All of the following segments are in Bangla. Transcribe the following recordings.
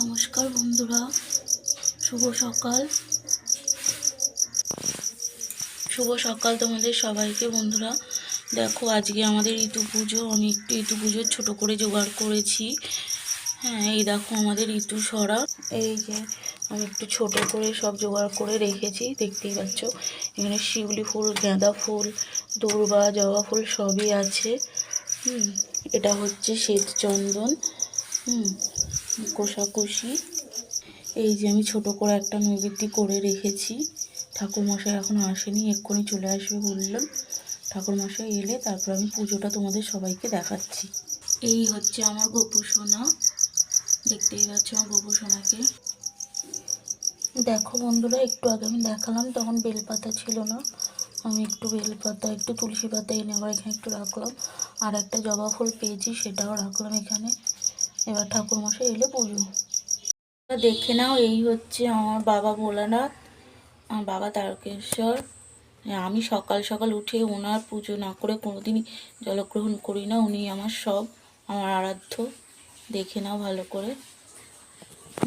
নমস্কার বন্ধুরা, শুভ সকাল। শুভ সকাল তোমাদের সবাইকে বন্ধুরা। দেখো, আজকে আমাদের ঋতু পুজো, আমি একটু ঋতু পুজোর ছোটো করে জোগাড় করেছি। হ্যাঁ এই দেখো আমাদের ঋতু সরা। এই যে, আমি একটু ছোট করে সব জোগাড় করে রেখেছি, দেখতেই পাচ্ছ। এখানে শিউলি ফুল, গাঁদা ফুল, দূর্বা, জবা ফুল সবই আছে। হুম, এটা হচ্ছে শ্বেত চন্দন হুম, কোষাকুষি। এই যে আমি ছোট করে একটা নৈবেদ্য করে রেখেছি। ঠাকুরমশাই এখনও আসেনি, এক্ষুনি চলে আসবে বললাম ঠাকুরমশাই এলে তারপর আমি পুজোটা তোমাদের সবাইকে দেখাচ্ছি। এই হচ্ছে আমার গোপু সোনা। দেখতেই পাচ্ছ আমার গোপু সোনাকে। দেখো বন্ধুরা, একটু আগে আমি দেখালাম, তখন বেলপাতা ছিল না। আমি একটু বেলপাতা, একটু তুলসী পাতা এনে আবার এখানে একটু রাখলাম। আর একটা জবা ফুল পেয়েছি, সেটাও রাখলাম এখানে। এবার ঠাকুরমশাই এলে পুজো। দেখে নাও এই হচ্ছে আমার বাবা ভোলানাথ আমার বাবা তারকেশ্বর। আমি সকাল সকাল উঠে ওনার পুজো না করে কোনোদিনই জলগ্রহণ করি না উনি আমার সব আমার আরাধ্য। দেখে নাও ভালো করে।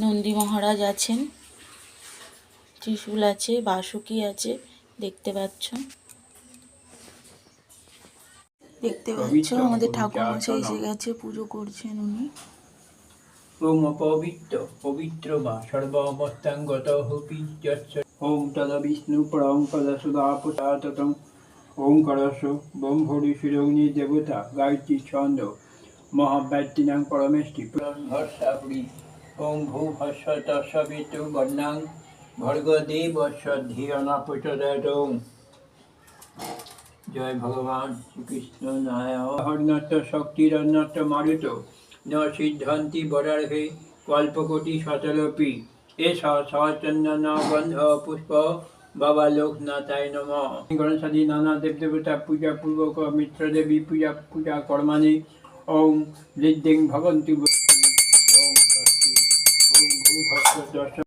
নন্দী মহারাজ আছেন ত্রিশূল আছে বাসুকি আছে দেখতে পাচ্ছ। দেখতে পাচ্ছ আমাদের ঠাকুর মশাই এসে গেছে পুজো করছেন উনি। ওম অপবিত্র পবিত্র বা সর্বাবস্থাঙ্গত হপি যচ্ছ ওম তদ বিষ্ণু পরং পদসুদাপতাততং ওঙ্কারস ব্রহ্মরি শিরগ্নি দেবতা গায়ত্রী ছন্দ মহাব্যাতিনাং পরমেষ্টি হর্ষাপুরি ওম ভূ হর্ষ তস্বিতু বর্ণাং ভর্গদেবস্য ধিয়নাপচদং জয় ভগবান শ্রীকৃষ্ণ নায় হর্ণত শক্তিরন্নত মারুত ন সিদ্ধান্তি বরার্হে কল্পকোটি শতরূপী এষ সচন্দন গন্ধ পুষ্প বাবা লোকনাথায় নম গণেশাদি নানা দেবদেবতা পূজা পূর্বক মিত্রদেবী পূজা পূজা কর্মাণি ওম লিদ্দিং ভবন্তি ওম স্বস্তি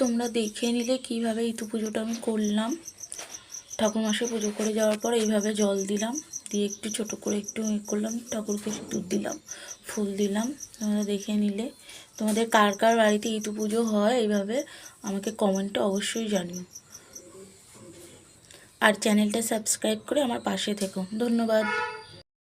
তোমরা দেখে নিলে কীভাবে ইতু পুজোটা আমি করলাম। ঠাকুরমাসে পুজো করে যাওয়ার পর এইভাবে জল দিলাম। দিয়ে একটু ছোট করে একটু ইয়ে করলাম, ঠাকুরকে দুধ দিলাম, ফুল দিলাম। তোমরা দেখে নিলে। তোমাদের কার কার বাড়িতে ইতু পুজো হয় এইভাবে আমাকে কমেন্টে অবশ্যই জানিও। আর চ্যানেলটা সাবস্ক্রাইব করে আমার পাশে থেকো। ধন্যবাদ।